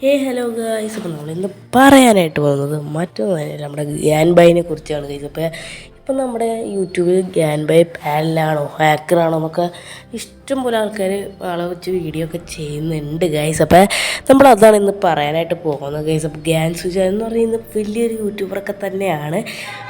ഹേ hello guys അപ്പോൾ നമ്മളിന്ന് പറയാനായിട്ട് പോകുന്നത് മറ്റൊന്നല്ല നമ്മുടെ ഗ്യാൻ ബൈനെ കുറിച്ചാണ് ഗൈസ് അപ്പോൾ ഇപ്പം നമ്മുടെ യൂട്യൂബിൽ ഗ്യാൻ ബൈ പാനലാണോ ഹാക്കറാണോ എന്നൊക്കെ ഇഷ്ടം പോലെ ആൾക്കാർ ആളെ വെച്ച് വീഡിയോ ഒക്കെ ചെയ്യുന്നുണ്ട് ഗൈസ് അപ്പോൾ നമ്മൾ അതാണ് ഇന്ന് പറയാനായിട്ട് പോകുന്നത് ഗൈസ് അപ്പോൾ ഗ്യാൻ സുജ എന്ന് പറയുന്ന വലിയൊരു യൂട്യൂബറൊക്കെ തന്നെയാണ്.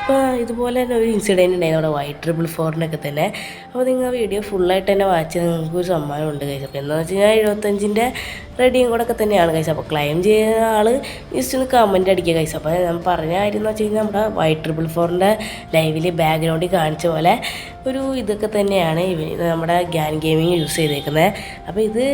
അപ്പോൾ ഇതുപോലെ തന്നെ ഒരു ഇൻസിഡന്റ് ഉണ്ടായിരുന്നു നമ്മുടെ വൈറ്റ് ട്രിപ്പിൾ ഫോറിനൊക്കെ തന്നെ. അപ്പോൾ നിങ്ങൾ വീഡിയോ ഫുള്ളായിട്ട് തന്നെ വാച്ച് ചെയ്ത് നിങ്ങൾക്ക് ഒരു സമ്മാനമുണ്ട് ഗൈസ് അപ്പോൾ എന്താണെന്ന് വെച്ച് കഴിഞ്ഞാൽ എഴുപത്തഞ്ചിന്റെ റെഡിയും കൂടെ ഒക്കെ തന്നെയാണ് ഗൈസ് അപ്പോൾ ക്ലെയിം ചെയ്യുന്ന ആൾ ജസ്റ്റ് ഒന്ന് കമന്റ് അടിക്കുക ഗൈസ് അപ്പോൾ ഞാൻ പറഞ്ഞ കാര്യം എന്ന് വെച്ച് കഴിഞ്ഞാൽ നമ്മുടെ വൈറ്റ് ട്രിപ്പിൾ ഫോറിന്റെ ലൈവിൽ ബാക്ക്ഗ്രൗണ്ടിൽ കാണിച്ച പോലെ ഒരു ഇതൊക്കെ തന്നെയാണ്. നമ്മുടെ ഗ്യാൻ ഗെയിമിങ് യൂസ് ചെയ്തേക്കുന്നത് അപ്പോൾ ഇത്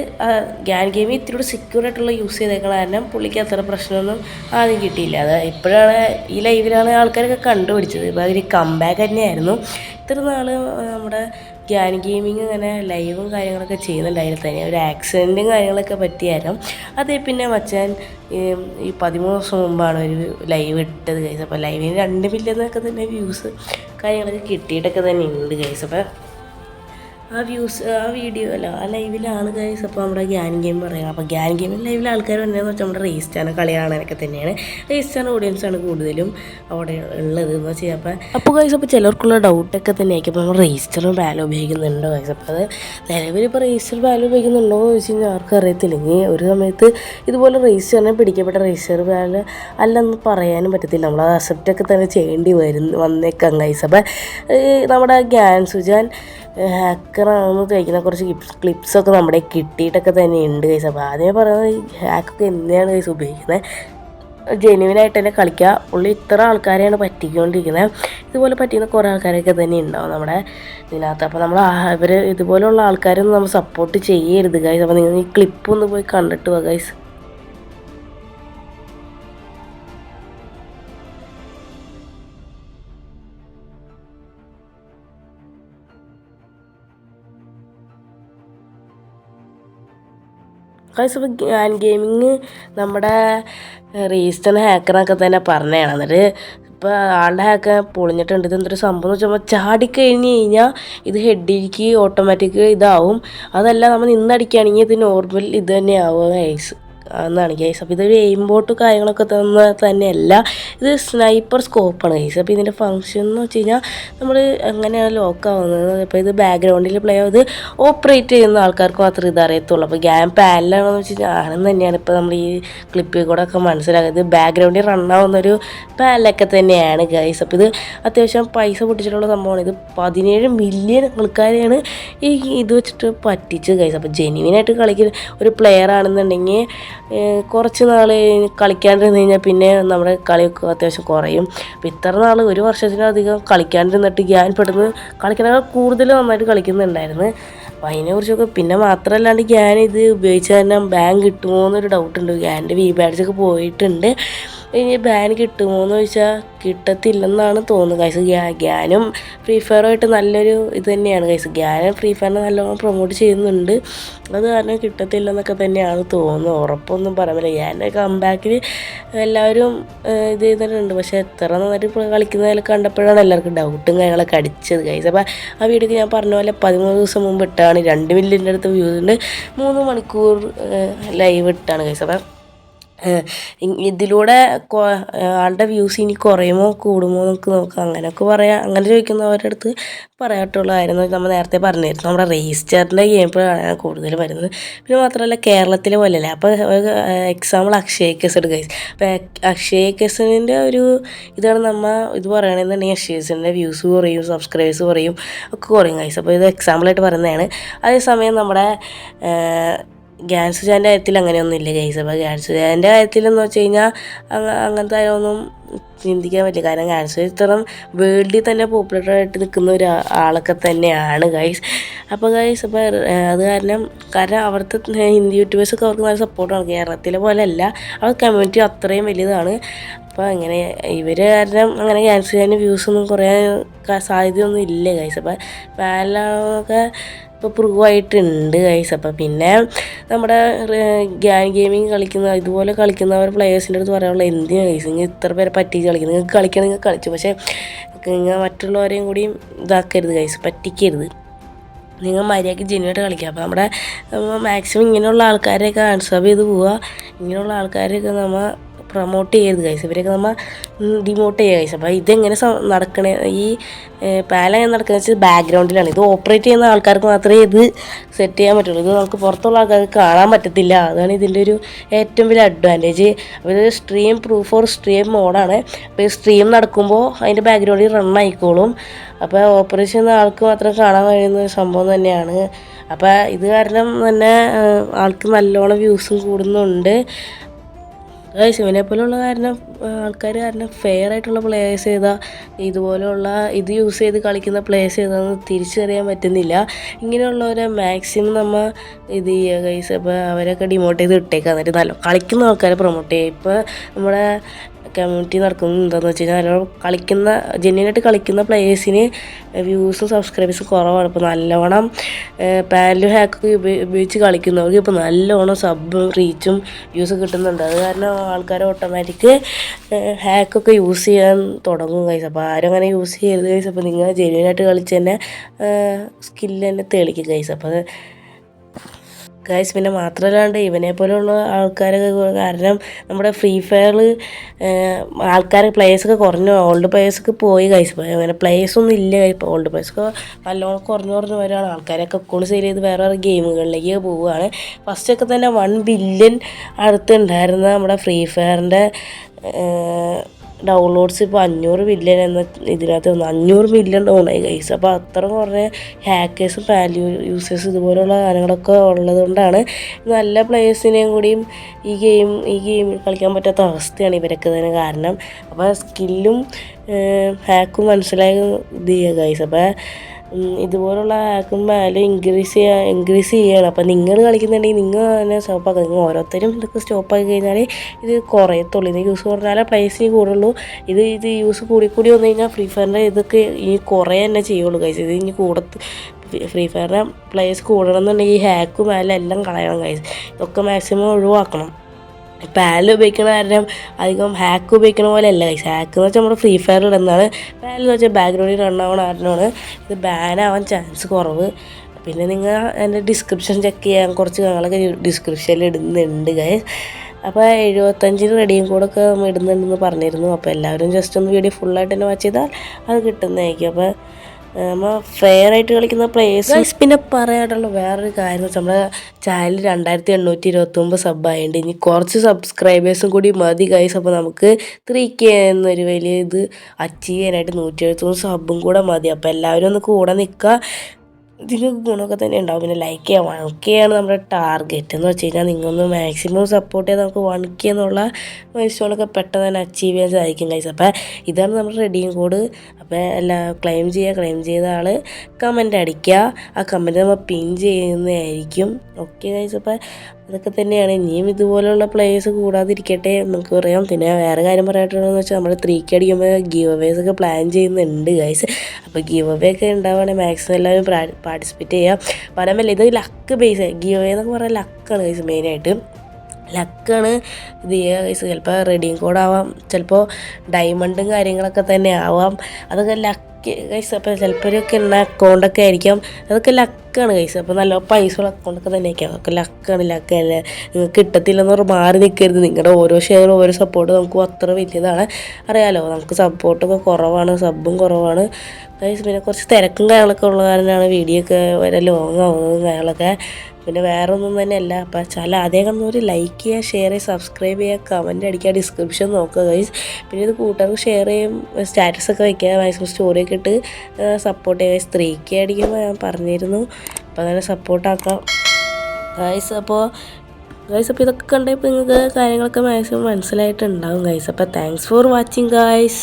ഗ്യാൻ ഗെയിമിങ് ഇത്തിരി സെക്യൂർ ആയിട്ടുള്ള യൂസ് ചെയ്തേക്കണ കാരണം പുള്ളിക്ക് അത്ര പ്രശ്നമൊന്നും ആദ്യം കിട്ടിയില്ല. അത് ഇപ്പോഴാണ് ഈ ലൈവിലാണ് ആൾക്കാരൊക്കെ കണ്ടുപിടിച്ചത്. ഇപ്പോൾ ഒരു കമ്പാക്ക് തന്നെയായിരുന്നു. ഇത്ര നാൾ നമ്മുടെ ഗ്യാൻ ഗെയിമിങ് അങ്ങനെ ലൈവും കാര്യങ്ങളൊക്കെ ചെയ്യുന്നുണ്ടായിരുന്നു. തന്നെ ഒരു ആക്സിഡന്റും കാര്യങ്ങളൊക്കെ പറ്റിയായിരുന്നു. അതേ പിന്നെ മച്ചാൻ ഈ പതിമൂന്ന് ദിവസം മുമ്പാണ് ഒരു ലൈവ് ഇട്ടത് കൈസ് അപ്പോൾ ലൈവിന് രണ്ട് മില്യന്നൊക്കെ തന്നെ വ്യൂസ് കാര്യങ്ങളൊക്കെ കിട്ടിയിട്ടൊക്കെ തന്നെ ഉണ്ട് കൈസ് അപ്പോൾ ആ വ്യൂസ് ആ വീഡിയോ അല്ല ആ ലൈവിലാണ് ഗൈസ് അപ്പോൾ നമ്മുടെ ഗ്യാൻ ഗെയിം പറയുക അപ്പോൾ ഗ്യാൻ ഗെയിമിൽ ലൈവിൽ ആൾക്കാർ വന്നതെന്ന് വെച്ചാൽ നമ്മുടെ റേസ്റ്റാണ് കളിയാണെന്നൊക്കെ തന്നെയാണ്. റേസ്റ്റാണ് ഓഡിയൻസാണ് കൂടുതലും അവിടെ ഉള്ളത് എന്ന് വെച്ചാൽ അപ്പോൾ അപ്പോൾ ഗൈസ് അപ്പോൾ ചിലർക്കുള്ള ഡൗട്ടൊക്കെ തന്നെ ആയിരിക്കും അപ്പോൾ നമ്മൾ റേസ്റ്ററും വാല്യൂ ഉപയോഗിക്കുന്നുണ്ടോ ഗൈസ് അപ്പോൾ അത് നിലവിൽ ഇപ്പോൾ റേസ്റ്റർ വാല്യൂ ഉപയോഗിക്കുന്നുണ്ടോ എന്ന് വെച്ച് കഴിഞ്ഞാൽ ആർക്കും അറിയത്തില്ല. ഇനി ഒരു സമയത്ത് ഇതുപോലെ രജിസ്റ്ററിനെ പിടിക്കപ്പെട്ട റേസ്റ്റർ വാല്യൂ അല്ലെന്ന് പറയാനും പറ്റത്തില്ല. നമ്മൾ അത് അക്സെപ്റ്റൊക്കെ തന്നെ ചെയ്യേണ്ടി വരും വന്നേക്കാം ഗൈസ് അപ്പോൾ നമ്മുടെ ഗ്യാൻ സുജാൻ ഹാക്കറാണെന്ന് തേക്കുന്ന കുറച്ച് ക്ലിപ്സ് ക്ലിപ്സൊക്കെ നമ്മുടെ കിട്ടിയിട്ടൊക്കെ തന്നെ ഉണ്ട് കൈസ് അപ്പോൾ ആദ്യമേ പറയുന്നത് ഈ ഹാക്കൊക്കെ എന്തിനാണ് കൈസ് ഉപയോഗിക്കുന്നത് ജെനുവിനായിട്ട് തന്നെ കളിക്കുക ഉള്ളി ഇത്ര ആൾക്കാരെയാണ് പറ്റിക്കൊണ്ടിരിക്കുന്നത് ഇതുപോലെ പറ്റിക്കുന്ന കുറേ ആൾക്കാരൊക്കെ തന്നെ ഉണ്ടാവും നമ്മുടെ ഇതിനകത്ത്. അപ്പോൾ നമ്മൾ ഇവർ ഇതുപോലെയുള്ള ആൾക്കാരൊന്നും നമ്മൾ സപ്പോർട്ട് ചെയ്യരുത് ഗൈസ് അപ്പോൾ നിങ്ങൾ ഈ ക്ലിപ്പ് ഒന്ന് പോയി കണ്ടിട്ട് വാ ഗൈസ് ഗൈസ് ഇപ്പോൾ ഗ്യാൻ ഗെയിമിങ് നമ്മുടെ റീസ്റ്റൺ ഹാക്കറൊക്കെ തന്നെ പറഞ്ഞതാണ്. എന്നിട്ട് ഇപ്പോൾ ആളുടെ ഹാക്ക് പൊളിഞ്ഞിട്ടുണ്ട്. ഇത് എന്തൊരു സംഭവം എന്ന് വെച്ചാൽ ചാടിക്കഴിഞ്ഞ് കഴിഞ്ഞാൽ ഇത് ഹെഡിലേക്ക് ഓട്ടോമാറ്റിക് ഇതാവും. അതല്ല നമ്മൾ നിന്നടിക്കുകയാണെങ്കിൽ ഇത് നോർമൽ ഇത് തന്നെയാവും ഗൈസ് എന്നാണ് ഗൈസ് അപ്പോൾ ഇതൊരു എയിം ബോട്ട് കാര്യങ്ങളൊക്കെ തന്ന തന്നെയല്ല ഇത് സ്നൈപ്പർ സ്കോപ്പാണ് ഗൈസ് അപ്പോൾ ഇതിന്റെ ഫങ്ഷൻ എന്ന് വെച്ച് കഴിഞ്ഞാൽ നമ്മൾ എങ്ങനെയാണ് ലോക്ക് ആവുന്നത്. അപ്പോൾ ഇത് ബാക്ക്ഗ്രൗണ്ടിൽ പ്ലേ ആവുന്നത് ഓപ്പറേറ്റ് ചെയ്യുന്ന ആൾക്കാർക്ക് മാത്രമേ ഇത് അറിയത്തുള്ളൂ. അപ്പോൾ ഗ്യാം പാനലാണെന്ന് വെച്ച് കഴിഞ്ഞാൽ ആണെന്ന് തന്നെയാണ് ഇപ്പോൾ നമ്മൾ ഈ ക്ലിപ്പിൽ കൂടെ ഒക്കെ മനസ്സിലാക്കുന്നത്. ബാക്ക്ഗ്രൗണ്ടിൽ റൺ ആവുന്നൊരു പാനലൊക്കെ തന്നെയാണ് ഗൈസ് അപ്പോൾ ഇത് അത്യാവശ്യം പൈസ പൊട്ടിച്ചിട്ടുള്ള സംഭവമാണ്. ഇത് പതിനേഴ് മില്യൺ ആൾക്കാരെയാണ് ഈ ഇത് വെച്ചിട്ട് പറ്റിച്ച് ഗൈസ് അപ്പോൾ ജെനുവിനായിട്ട് കളിക്കുന്ന ഒരു പ്ലെയർ ആണെന്നുണ്ടെങ്കിൽ കുറച്ച് നാൾ കളിക്കാണ്ടിരുന്ന് കഴിഞ്ഞാൽ പിന്നെ നമ്മുടെ കളിയൊക്കെ അത്യാവശ്യം കുറയും. അപ്പം ഇത്ര നാൾ ഒരു വർഷത്തിലധികം കളിക്കാണ്ടിരുന്നിട്ട് ഗ്യാൻ പെട്ടെന്ന് കളിക്കണ കൂടുതൽ നന്നായിട്ട് കളിക്കുന്നുണ്ടായിരുന്നു. അപ്പം അതിനെക്കുറിച്ചൊക്കെ പിന്നെ മാത്രമല്ലാണ്ട് ഗ്യാൻ ഇത് ഉപയോഗിച്ച് തന്നെ ബാങ്ക് കിട്ടുമോ എന്നൊരു ഡൗട്ടുണ്ട് ഗ്യാന്റെ വി ബാഡ്സൊക്കെ പോയിട്ടുണ്ട്. ഇനി ബാൻ കിട്ടുമോ എന്ന് ചോദിച്ചാൽ കിട്ടത്തില്ലെന്നാണ് തോന്നുന്നത് കൈസ് ഗ്യാനും ഫ്രീ ഫയറുമായിട്ട് നല്ലൊരു ഇത് തന്നെയാണ് കൈസ് ഗ്യാനും ഫ്രീ ഫയറിനെ നല്ലോണം പ്രൊമോട്ട് ചെയ്യുന്നുണ്ട്. അത് കാരണം കിട്ടത്തില്ലെന്നൊക്കെ തന്നെയാണ് തോന്നുന്നത്. ഉറപ്പൊന്നും പറയാൻ ഗ്യാന്റെ കമ്പാക്കിൽ എല്ലാവരും ഇത് ചെയ്തിട്ടുണ്ട്. പക്ഷേ എത്ര നന്നായിട്ട് കളിക്കുന്നതിൽ കണ്ടപ്പോഴാണ് എല്ലാവർക്കും ഡൗട്ടും കാര്യങ്ങളൊക്കെ അടിച്ചത് കൈസ് അപ്പോൾ ആ വീഡിയോക്ക് ഞാൻ പറഞ്ഞ പോലെ പതിമൂന്ന് ദിവസം മുമ്പ് ഇട്ടാണ്. രണ്ട് മില്യന്റെ അടുത്ത് വ്യൂസ് ഉണ്ട്. മൂന്ന് മണിക്കൂർ ലൈവ് ഇട്ടാണ് കൈസ് അപ്പം ഇതിലൂടെ ആളുടെ വ്യൂസ് ഇനി കുറയുമോ കൂടുമോ എന്നൊക്കെ നോക്കാം അങ്ങനെയൊക്കെ പറയാം അങ്ങനെ ചോദിക്കുന്നവരുടെ അടുത്ത് പറയാട്ടുള്ളതായിരുന്നു. നമ്മൾ നേരത്തെ പറഞ്ഞിരുന്നു നമ്മുടെ രജിസ്റ്ററിന്റെ ഗെയിമിലാണ് കൂടുതൽ വരുന്നത്. പിന്നെ മാത്രമല്ല കേരളത്തിലെ പോലെയല്ല. അപ്പോൾ എക്സാമ്പിൾ അക്ഷയ കേസ് എടുക്കുക അപ്പോൾ അക്ഷയ കേസിന്റെ ഒരു ഇതാണ് നമ്മൾ ഇത് പറയണമെന്നുണ്ടെങ്കിൽ അക്ഷയ കേസിന്റെ വ്യൂസ് കുറയും സബ്സ്ക്രൈബേഴ്സ് കുറയും ഒക്കെ കുറയും കൈസ് അപ്പോൾ ഇത് എക്സാമ്പിളായിട്ട് പറയുന്നതാണ്. അതേസമയം നമ്മുടെ ഗ്യാൻസ് ചാന്റെ കാര്യത്തിൽ അങ്ങനെയൊന്നും ഇല്ല ഗൈസ് അപ്പോൾ ഗാൻസ് ചാന്റെ കാര്യത്തിലെന്ന് വെച്ച് കഴിഞ്ഞാൽ അങ്ങനത്തെ കാര്യമൊന്നും ചിന്തിക്കാൻ പറ്റില്ല. കാരണം ഗ്യാൻസ് ഇത്തരം വേൾഡിൽ തന്നെ പോപ്പുലർ ആയിട്ട് നിൽക്കുന്ന ഒരു ആളൊക്കെ തന്നെയാണ് ഗൈസ് അപ്പോൾ ഗൈസ് അപ്പോൾ അത് കാരണം കാരണം അവിടുത്തെ ഹിന്ദി യൂട്യൂബേഴ്സൊക്കെ അവർക്ക് നല്ല സപ്പോർട്ടാണ് കേരളത്തിലെ പോലെ അല്ല. അവർ കമ്മ്യൂണിറ്റി അത്രയും വലുതാണ്. അപ്പോൾ അങ്ങനെ ഇവർ കാരണം അങ്ങനെ ക്യാൻസൽ ചെയ്യാൻ വ്യൂസ് ഒന്നും കുറയാൻ സാധ്യതയൊന്നും ഇല്ല കൈസ് അപ്പം പാലൊക്കെ ഇപ്പോൾ പ്രൂവ് ആയിട്ടുണ്ട് കൈസ് അപ്പം പിന്നെ നമ്മുടെ ഗ്യാൻ ഗെയിമിങ് കളിക്കുന്ന ഇതുപോലെ കളിക്കുന്നവർ പ്ലെയേഴ്സിന്റെ അടുത്ത് പറയാനുള്ള എന്തിനാണ് കൈസ് ഇങ്ങനെ ഇത്ര പേരെ പറ്റിച്ച് കളിക്കുന്നത്. നിങ്ങൾക്ക് കളിക്കണമെങ്കിൽ കളിച്ചു. പക്ഷേ നിങ്ങൾ മറ്റുള്ളവരെയും കൂടി ഇതാക്കരുത് കൈസ് പറ്റിക്കരുത്. നിങ്ങൾ മര്യാദയ്ക്ക് ജെന്യൂനായിട്ട് കളിക്കുക. അപ്പോൾ നമ്മുടെ മാക്സിമം ഇങ്ങനെയുള്ള ആൾക്കാരെയൊക്കെ അൺസർവ് ചെയ്ത് പോവുക. ഇങ്ങനെയുള്ള ആൾക്കാരെയൊക്കെ നമ്മൾ പ്രൊമോട്ട് ചെയ്യരുത് കൈസ് ഇവരെയൊക്കെ നമ്മൾ ഡിമോട്ട് ചെയ്യുക കൈസ് അപ്പോൾ ഇതെങ്ങനെ നടക്കണേ ഈ പാല എങ്ങനെ നടക്കുന്നത് വെച്ചാൽ ബാക്ക്ഗ്രൗണ്ടിലാണ് ഇത് ഓപ്പറേറ്റ് ചെയ്യുന്ന ആൾക്കാർക്ക് മാത്രമേ ഇത് സെറ്റ് ചെയ്യാൻ പറ്റുള്ളൂ. ഇത് നമുക്ക് പുറത്തുള്ള ആൾക്കാർക്ക് കാണാൻ പറ്റത്തില്ല. അതാണ് ഇതിന്റെ ഒരു ഏറ്റവും വലിയ അഡ്വാന്റേജ് അപ്പോൾ സ്ട്രീം പ്രൂഫ് ഓർ സ്ട്രീം മോഡാണ് അപ്പോൾ ഈ സ്ട്രീം നടക്കുമ്പോൾ അതിന്റെ ബാക്ക്ഗ്രൗണ്ടിൽ റൺ ആയിക്കോളും. അപ്പോൾ ഓപ്പറേഷൻ ചെയ്യുന്ന ആൾക്ക് മാത്രം കാണാൻ കഴിയുന്ന ഒരു സംഭവം തന്നെയാണ്. അപ്പോൾ ഇത് കാരണം തന്നെ ആൾക്ക് നല്ലോണം വ്യൂസും കൂടുന്നുണ്ട്. ഗൈസ് ഇവനെ പോലുള്ള കാരണം ആൾക്കാർ കാരണം ഫെയർ ആയിട്ടുള്ള പ്ലേയേഴ്സ് ചെയ്താൽ ഇതുപോലെയുള്ള ഇത് യൂസ് ചെയ്ത് കളിക്കുന്ന പ്ലേയേഴ്സ് ചെയ്താൽ തിരിച്ചറിയാൻ പറ്റുന്നില്ല. ഇങ്ങനെയുള്ളവരെ മാക്സിമം നമ്മൾ ഇത് ചെയ്യുക ഗൈസ് അപ്പോൾ അവരൊക്കെ ഡിമോട്ട് ചെയ്ത് ഇട്ടേക്കുക എന്നിട്ട് നല്ല കളിക്കുന്ന ആൾക്കാരെ പ്രൊമോട്ട് ചെയ്യുക. ഇപ്പോൾ നമ്മുടെ കമ്മ്യൂണിറ്റി നടക്കുന്നത് എന്താണെന്ന് വെച്ച് കഴിഞ്ഞാൽ നല്ലോണം കളിക്കുന്ന ജെന്യനായിട്ട് കളിക്കുന്ന പ്ലേയേഴ്സിന് വ്യൂസും സബ്സ്ക്രൈബേഴ്സും കുറവാണ്. ഇപ്പോൾ നല്ലോണം പാനലും ഹാക്കൊക്കെ ഉപയോഗിച്ച് കളിക്കുന്നവർക്ക് ഇപ്പോൾ നല്ലോണം സബും റീച്ചും വ്യൂസും കിട്ടുന്നുണ്ട്. അത് കാരണം ആൾക്കാർ ഓട്ടോമാറ്റിക് ഹാക്കൊക്കെ യൂസ് ചെയ്യാൻ തുടങ്ങും കൈസ് അപ്പോൾ ആരും അങ്ങനെ യൂസ് ചെയ്യരുത് കൈസ് അപ്പോൾ നിങ്ങൾ ജെന്യനായിട്ട് കളിച്ച് തന്നെ സ്കില്ല് തന്നെ തെളിക്കും കൈസ് അപ്പോൾ ഗൈസ് പിന്നെ മാത്രമല്ലാണ്ട് ഇവനെ പോലെയുള്ള ആൾക്കാരൊക്കെ കാരണം നമ്മുടെ ഫ്രീ ഫയറിൽ ആൾക്കാർ പ്ലേയേഴ്സൊക്കെ കുറഞ്ഞു. ഓൾഡ് പ്ലേയേഴ്സൊക്കെ പോയി ഗൈസ് അങ്ങനെ പ്ലേയേഴ്സ് ഒന്നും ഇല്ല ഇപ്പോൾ ഓൾഡ് പ്ലേയേഴ്സൊക്കെ നല്ലോണം കുറഞ്ഞു കുറഞ്ഞു വരികയാണ് ആൾക്കാരൊക്കെ അക്കൗണ്ട് സെയിൽ ചെയ്ത് വേറെ വേറെ ഗെയിമുകളിലേക്ക് പോവുകയാണ്. ഫസ്റ്റൊക്കെ തന്നെ വൺ ബില്യൺ അടുത്തുണ്ടായിരുന്ന നമ്മുടെ ഫ്രീ ഫയറിന്റെ ഡൗൺലോഡ്സ് ഇപ്പോൾ അഞ്ഞൂറ് മില്യൺ എന്ന ഇതിനകത്ത് വന്നു. അഞ്ഞൂറ് മില്യൺ ഡൗൺ ആയി കൈസ് അപ്പോൾ അത്ര കുറേ ഹാക്കേഴ്സും വാല്യൂ യൂസേഴ്സ് ഇതുപോലെയുള്ള കാര്യങ്ങളൊക്കെ ഉള്ളതുകൊണ്ടാണ് നല്ല പ്ലേയേഴ്സിനെയും കൂടിയും ഈ ഗെയിം ഈ ഗെയിം കളിക്കാൻ പറ്റാത്ത അവസ്ഥയാണ് ഇവരൊക്കെ തന്നെ കാരണം. അപ്പോൾ സ്കില്ലും ഹാക്കും മനസ്സിലായി ഗൈസ് അപ്പോൾ ഇതുപോലുള്ള ആക്കും വാല്യൂ ഇൻക്രീസ് ചെയ്യാൻ ഇൻക്രീസ് ചെയ്യണം. അപ്പം നിങ്ങൾ കളിക്കുന്നുണ്ടെങ്കിൽ നിങ്ങൾ തന്നെ സ്റ്റോപ്പാക്കുക നിങ്ങൾ ഓരോരുത്തരും ഇതൊക്കെ സ്റ്റോപ്പാക്കി കഴിഞ്ഞാൽ ഇത് കുറയത്തുള്ളൂ ഇത് യൂസ് കുറഞ്ഞാലേ പൈസ കൂടുള്ളൂ. ഇത് ഇത് യൂസ് കൂടി കൂടി വന്നു കഴിഞ്ഞാൽ ഫ്രീ ഫയറിന്റെ ഇതൊക്കെ ഇനി കുറേ തന്നെ ചെയ്യുള്ളൂ കൈസ് ഇത് ഇനി കൂടത്ത് ഫ്രീ ഫയറിന്റെ പ്ലേസ് കൂടണം എന്നുണ്ടെങ്കിൽ ഹാക്കും വാല്യൂ എല്ലാം കളയണം കൈസ് ഇതൊക്കെ മാക്സിമം ഒഴിവാക്കണം. പാൽ ഉപയോഗിക്കണ കാരണം അധികം ഹാക്ക് ഉപയോഗിക്കണ പോലെ അല്ല ഗൈസ് ഹാക്ക് എന്ന് വെച്ചാൽ നമ്മുടെ ഫ്രീ ഫയറിൽ ഇടുന്നതാണ്. പാൽ എന്ന് വെച്ചാൽ ബാക്ക്ഗ്രൗണ്ടിൽ റൺ ആവണ കാരണമാണ് ഇത് ബാൻ ആവാൻ ചാൻസ് കുറവ്. പിന്നെ നിങ്ങൾ എന്റെ ഡിസ്ക്രിപ്ഷൻ ചെക്ക് ചെയ്യാൻ കുറച്ച് ഞങ്ങളൊക്കെ ഡിസ്ക്രിപ്ഷനിൽ ഇടുന്നുണ്ട് ഗൈസ് അപ്പോൾ എഴുപത്തഞ്ചിന് റെഡിയും കൂടെ ഒക്കെ ഇടുന്നുണ്ടെന്ന് പറഞ്ഞിരുന്നു. അപ്പോൾ എല്ലാവരും ജസ്റ്റ് ഒന്ന് വീഡിയോ ഫുള്ളായിട്ട് തന്നെ വാച്ച് ചെയ്താൽ അത് കിട്ടുന്നതായിരിക്കും. അപ്പോൾ നമ്മൾ ഫെയർ ആയിട്ട് കളിക്കുന്ന പ്ലേയേഴ്സ് പിന്നെ പറയാനുള്ള വേറൊരു കാര്യം വെച്ചാൽ നമ്മുടെ ചാനൽ രണ്ടായിരത്തി എണ്ണൂറ്റി ഇരുപത്തൊമ്പത് ഒമ്പത് സബ്ബായുണ്ട് ഇനി കുറച്ച് സബ്സ്ക്രൈബേഴ്സും കൂടി മതി ഗൈസ് അപ്പോൾ നമുക്ക് ത്രീ കെ എന്നൊരു വലിയ ഇത് അച്ചീവ് ചെയ്യാനായിട്ട് നൂറ്റി എഴുപത്തൊന്ന് സബും കൂടെ മതി. അപ്പോൾ എല്ലാവരും ഒന്ന് കൂടെ നിൽക്കുക ഇതിന് ഗുണമൊക്കെ തന്നെ ഉണ്ടാവും. പിന്നെ ലൈക്ക് ചെയ്യുക വൺ കെ ആണ് നമ്മുടെ ടാർഗറ്റ് എന്ന് വെച്ച് കഴിഞ്ഞാൽ നിങ്ങളൊന്ന് മാക്സിമം സപ്പോർട്ട് ചെയ്താൽ നമുക്ക് വൺ കെ എന്നുള്ള മൈൽസ്റ്റോണൊക്കെ പെട്ടെന്ന് തന്നെ അച്ചീവ് ചെയ്യാൻ സാധിക്കും ഗൈസ് അപ്പോൾ ഇതാണ് നമ്മുടെ റെഡിയും കോഡ് അപ്പോൾ എല്ലാ ക്ലെയിം ചെയ്യുക ക്ലെയിം ചെയ്ത ആൾ കമന്റ് അടിക്കുക ആ കമന്റ് നമ്മൾ പിൻ ചെയ്യുന്നതായിരിക്കും. ഓക്കെ ഗൈസ് അപ്പോൾ അതൊക്കെ തന്നെയാണ്. ഇനിയും ഇതുപോലെയുള്ള പ്ലേയേഴ്സ് കൂടാതിരിക്കട്ടെ. നമുക്ക് പറയാം. പിന്നെ വേറെ കാര്യം പറയാട്ടുള്ളതെന്ന് വെച്ചാൽ നമ്മൾ ത്രീ കെ അടിക്കുമ്പോൾ ഗീവ് അവേസ് ഒക്കെ പ്ലാൻ ചെയ്യുന്നുണ്ട് ഗൈസ് അപ്പോൾ ഗീവ് അവേ ഒക്കെ ഉണ്ടാവുകയാണെങ്കിൽ മാക്സിമം എല്ലാവരും പാർട്ടിസിപ്പേറ്റ് ചെയ്യാം. പരമല്ല ഇത് ലക്ക് ബേസ് ഗീവ് അവേ എന്നൊക്കെ പറഞ്ഞാൽ ലക്കാണ് ഗൈസ് മെയിനായിട്ട് ലക്കാണ് ഇത് ചിലപ്പോൾ റെഡിയും കോഡ് ആവാം. ചിലപ്പോൾ ഡയമണ്ടും കാര്യങ്ങളൊക്കെ തന്നെ ആവാം. അതൊക്കെ ലക്ക് ഗൈസ് അപ്പോൾ ഒരു ഉള്ള അക്കൗണ്ടൊക്കെ ആയിരിക്കാം. അതൊക്കെ ലക്കാണ് ഗൈസ് അപ്പോൾ നല്ല പൈസയുള്ള അക്കൗണ്ടൊക്കെ തന്നെ ആയിരിക്കാം അതൊക്കെ ലക്കാണ് ലക്കല്ലേ നിങ്ങൾക്ക് കിട്ടത്തില്ലെന്ന് പറഞ്ഞ് മാറി നിൽക്കരുത് നിങ്ങളുടെ ഓരോ ഷെയറും ഓരോ സപ്പോർട്ട് നമുക്ക് അത്ര വലിയതാണ്. അറിയാലോ നമുക്ക് സപ്പോർട്ടൊക്കെ കുറവാണ് സബും കുറവാണ്. ഗൈസ് പിന്നെ കുറച്ച് തിരക്കും കാര്യങ്ങളൊക്കെ ഉള്ള കാരണമാണ് വീഡിയോ ഒക്കെ വരെ ലോങ് ആവുന്നതും കാര്യങ്ങളൊക്കെ. പിന്നെ വേറെ ഒന്നും തന്നെ അല്ല അപ്പം ചില അതേ കന്നൂർ ലൈക്ക് ചെയ്യുക ഷെയർ ചെയ്യുക സബ്സ്ക്രൈബ് ചെയ്യുക കമന്റ് അടിക്കുക ഡിസ്ക്രിപ്ഷൻ നോക്കുക ഗൈസ് പിന്നെ ഇത് കൂട്ടുകാർക്ക് ഷെയർ ചെയ്യും സ്റ്റാറ്റസ് ഒക്കെ വയ്ക്കുക വയസ്സ് സ്റ്റോറിയൊക്കെ ഇട്ട് സപ്പോർട്ട് ചെയ്യുക സ്ത്രീക്ക് അടിക്കുമ്പോൾ ഞാൻ പറഞ്ഞിരുന്നു. അപ്പോൾ അങ്ങനെ സപ്പോർട്ടാക്കാം ഗൈസ് അപ്പോൾ ഗൈസ് അപ്പോൾ ഇതൊക്കെ കണ്ടപ്പോൾ നിങ്ങൾക്ക് കാര്യങ്ങളൊക്കെ മാക്സിമം മനസ്സിലായിട്ടുണ്ടാവും ഗൈസ് അപ്പോൾ താങ്ക്സ് ഫോർ വാച്ചിങ് ഗൈസ്